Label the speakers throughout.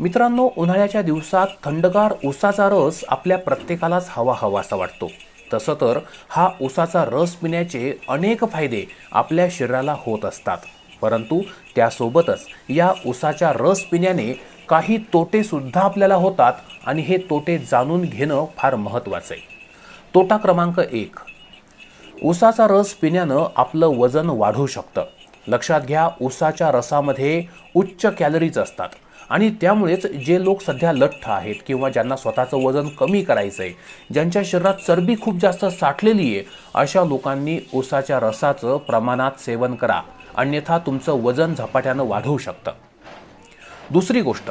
Speaker 1: मित्रांनो उन्हाळ्याच्या दिवसात थंडगार ऊसाचा रस आपल्या प्रत्येकालाच हवा हवासा वाटतो. तसं तर हा ऊसाचा रस पिण्याचे अनेक फायदे आपल्या शरीराला होत असतात. परंतु त्यासोबतच या ऊसाच्या रस पिण्याने काही तोटेसुद्धा आपल्याला होतात आणि हे तोटे जाणून घेणं फार महत्त्वाचं आहे तोटा क्रमांक एक. ऊसाचा रस पिण्यानं आपलं वजन वाढू शकतं. लक्षात घ्या ऊसाच्या रसामध्ये उच्च कॅलरीज असतात. आणि त्यामुळेच जे लोक सध्या लठ्ठ आहेत किंवा ज्यांना स्वतःचं वजन कमी करायचं आहे ज्यांच्या शरीरात चरबी खूप जास्त साठलेली आहे अशा लोकांनी ऊसाच्या रसाचं प्रमाणात सेवन करा. अन्यथा तुमचं वजन झपाट्यानं वाढवू शकतं. दुसरी गोष्ट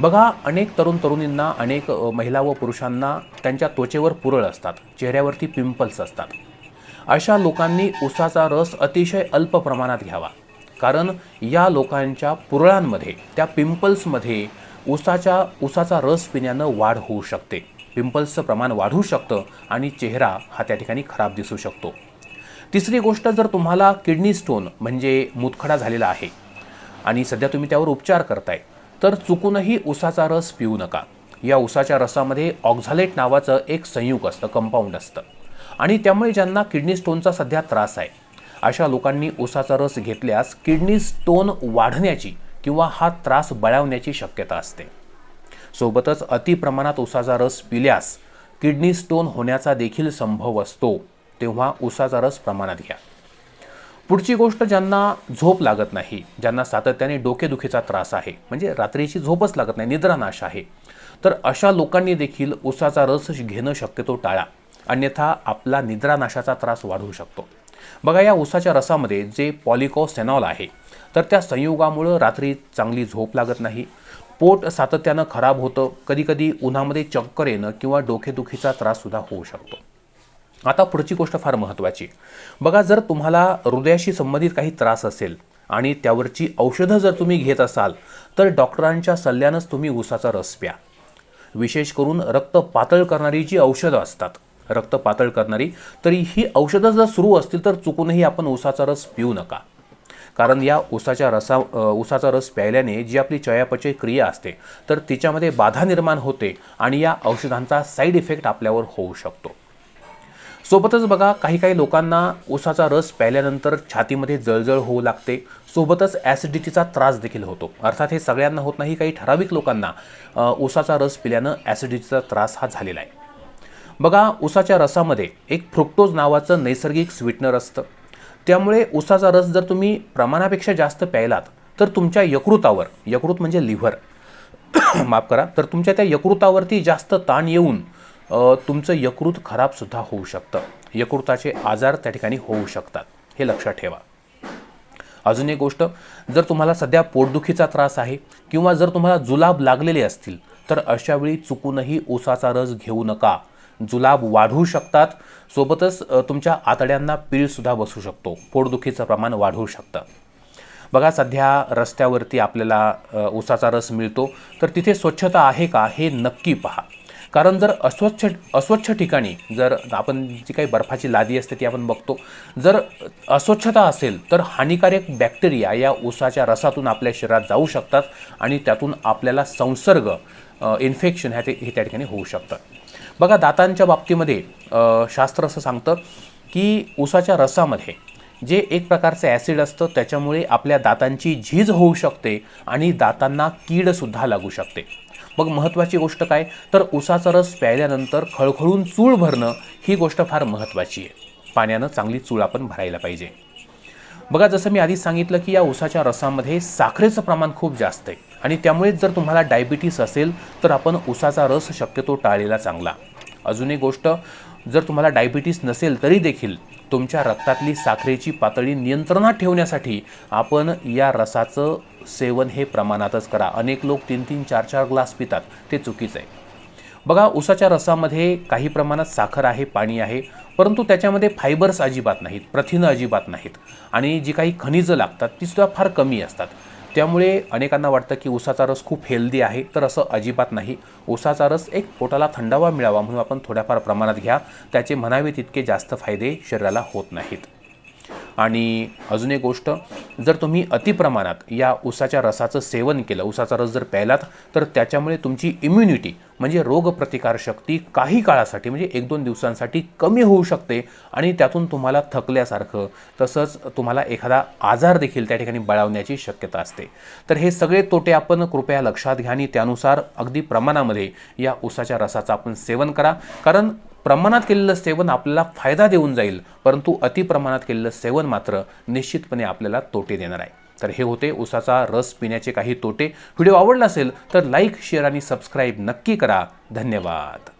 Speaker 1: बघा अनेक तरुण तरुणींना अनेक महिला व पुरुषांना त्यांच्या त्वचेवर पुरळ असतात चेहऱ्यावरती पिंपल्स असतात. अशा लोकांनी ऊसाचा रस अतिशय अल्प प्रमाणात घ्यावा. कारण या लोकांच्या पुरळांमध्ये त्या पिंपल्समध्ये उसाच्या ऊसाचा रस पिण्यानं वाढ होऊ शकते. पिंपल्सचं प्रमाण वाढू शकतं आणि चेहरा हा त्या ठिकाणी खराब दिसू शकतो. तिसरी गोष्ट जर तुम्हाला किडनी स्टोन म्हणजे मुतखडा झालेला आहे आणि सध्या तुम्ही त्यावर उपचार करताय तर चुकूनही उसाचा रस पिऊ नका. या उसाच्या रसामध्ये ऑक्झालेट नावाचं एक संयुग असतं कंपाऊंड असतं. आणि त्यामुळे ज्यांना किडनी स्टोनचा सध्या त्रास आहे अशा लोकांनी उसाचा रस घेतल्यास किडनी स्टोन वाढण्याची किंवा हा त्रास बळावण्याची शक्यता असते. सोबतच अति प्रमाणात उसाचा रस पिल्यास किडनी स्टोन होण्याचा देखील संभव असतो. तेव्हा उसाचा रस प्रमाणात घ्या. पुढची गोष्ट ज्यांना झोप लागत नाही ज्यांना सातत्याने डोकेदुखीचा त्रास आहे म्हणजे रात्रीची झोपच लागत नाही निद्रानाश आहे तर अशा लोकांनी देखील उसाचा रस घेणं शक्यतो टाळा. अन्यथा आपला निद्रानाशाचा त्रास वाढू शकतो. बघा या उसाच्या रसामध्ये जे पॉलिकोसेनॉल आहे तर त्या संयुगामुळं रात्री चांगली झोप लागत नाही. पोट सातत्यानं खराब होतं. कधीकधी उन्हामध्ये चक्कर येणं किंवा डोकेदुखीचा त्राससुद्धा होऊ शकतो. आता पुढची गोष्ट फार महत्त्वाची. बघा जर तुम्हाला हृदयाशी संबंधित काही त्रास असेल आणि त्यावरची औषधं जर तुम्ही घेत असाल तर डॉक्टरांच्या सल्ल्यानंच तुम्ही ऊसाचा रस प्या. विशेष करून रक्त पातळ करणारी जी औषधं असतात रक्त पातळ करणारी तरी ही औषधं जर सुरू असतील तर चुकूनही आपण उसाचा रस पिऊ नका. कारण या ऊसाच्या रसा उसाचा ऊसाचा रस प्यायल्याने जी आपली चयापचय क्रिया असते तर तिच्यामध्ये बाधा निर्माण होते आणि या औषधांचा साईड इफेक्ट आपल्यावर होऊ शकतो. सोबतच बघा काही काही लोकांना उसाचा रस प्यायल्यानंतर छातीमध्ये जळजळ होऊ लागते. सोबतच ॲसिडिटीचा त्रास देखील होतो. अर्थात हे सगळ्यांना होत नाही काही ठराविक लोकांना उसाचा रस पिल्यानं ॲसिडिटीचा त्रास हा झालेला आहे. बघा उसाच्या रसामध्ये एक फ्रुक्टोज नावाचं नैसर्गिक स्वीटनर असतं. त्यामुळे उसाचा रस जर तुम्ही प्रमाणापेक्षा जास्त प्यायलात तर तुमच्या यकृतावर यकृत म्हणजे लिव्हर माफ करा तर तुमच्या त्या यकृतावरती जास्त ताण येऊन तुमचं यकृत खराबसुद्धा होऊ शकतं. यकृताचे आजार त्या ठिकाणी होऊ शकतात. हे लक्षात ठेवा. अजून एक गोष्ट जर तुम्हाला सध्या पोटदुखीचा त्रास आहे किंवा जर तुम्हाला जुलाब लागलेले असतील तर अशावेळी चुकूनही उसाचा रस घेऊ नका. जुलाब वाढवू शकतात. सोबतच तुमच्या आतड्यांना पीळसुद्धा बसू शकतो. पोटदुखीचं प्रमाण वाढवू शकतं. बघा सध्या रस्त्यावरती आपल्याला ऊसाचा रस मिळतो. तर तिथे स्वच्छता आहे का हे नक्की पहा. कारण जर अस्वच्छ अस्वच्छ ठिकाणी जर आपण जी काही बर्फाची लादी असते ती आपण बघतो. जर अस्वच्छता असेल तर हानिकारक बॅक्टेरिया या ऊसाच्या रसातून आपल्या शरीरात जाऊ शकतात आणि त्यातून आपल्याला संसर्ग इन्फेक्शन ह्या ते हे त्या ठिकाणी होऊ शकतात. बघा दातांच्या बाबतीमध्ये शास्त्र असं सांगतं की उसाच्या रसामध्ये जे एक प्रकारचं ॲसिड असतं त्याच्यामुळे आपल्या दातांची झीज होऊ शकते आणि दातांना कीडसुद्धा लागू शकते. मग महत्त्वाची गोष्ट काय? तर उसाचा रस प्यायल्यानंतर खळखळून चूळ भरणं ही गोष्ट फार महत्त्वाची आहे. पाण्यानं चांगली चूळ आपण भरायला पाहिजे. बघा जसं मी आधीच सांगितलं की या उसाच्या रसामध्ये साखरेचं प्रमाण खूप जास्त आहे आणि त्यामुळेच जर तुम्हाला डायबिटीस असेल तर आपण उसाचा रस शक्यतो टाळलेला चांगला. अजून एक गोष्ट जर तुम्हाला डायबिटीस नसेल तरी देखील तुमच्या रक्तातली साखरेची पातळी नियंत्रणात ठेवण्यासाठी आपण या रसाचं सेवन हे प्रमाणातच करा. अनेक लोक तीन तीन चार चार ग्लास पितात. ते चुकीचं आहे. बघा उसाच्या रसामध्ये काही प्रमाणात साखर आहे पाणी आहे परंतु त्याच्यामध्ये फायबर्स अजिबात नाहीत प्रथिनं अजिबात नाहीत. आणि जी काही खनिजं लागतात ती सुद्धा फार कमी असतात. त्यामुळे अनेकांना वाटतं की उसाचा रस खूप हेल्दी आहे. तर असं अजिबात नाही. उसाचा रस एक पोटाला थंडावा मिळावा म्हणून आपण थोड्याफार प्रमाणात घ्या. त्याचे म्हणावे तितके जास्त फायदे शरीराला होत नाहीत. आणि अजून एक गोष्ट जर तुम्ही अतिप्रमाणात या उसाच्या रसाचं सेवन केलं उसाचा रस जर प्यायलात तर त्याच्यामुळे तुमची इम्युनिटी म्हणजे रोगप्रतिकारशक्ती काही काळासाठी म्हणजे एक दोन दिवसांसाठी कमी होऊ शकते आणि त्यातून तुम्हाला थकल्यासारखं तसंच तुम्हाला एखादा आजार देखील त्या ठिकाणी बळावण्याची शक्यता असते. तर हे सगळे तोटे आपण कृपया लक्षात घ्या आणि त्यानुसार अगदी प्रमाणामध्ये या उसाच्या रसाचं आपण सेवन करा. कारण प्रमाणात केलेलं सेवन आपल्याला फायदा देऊन जाईल परंतु अतिप्रमाणात केलेलं सेवन मात्र निश्चितपणे आपल्याला तोटे देणार आहे. तर हे होते उसाचा रस पिण्याचे काही तोटे. व्हिडिओ आवडला असेल तर लाईक शेअर आणि सबस्क्राईब नक्की करा. धन्यवाद.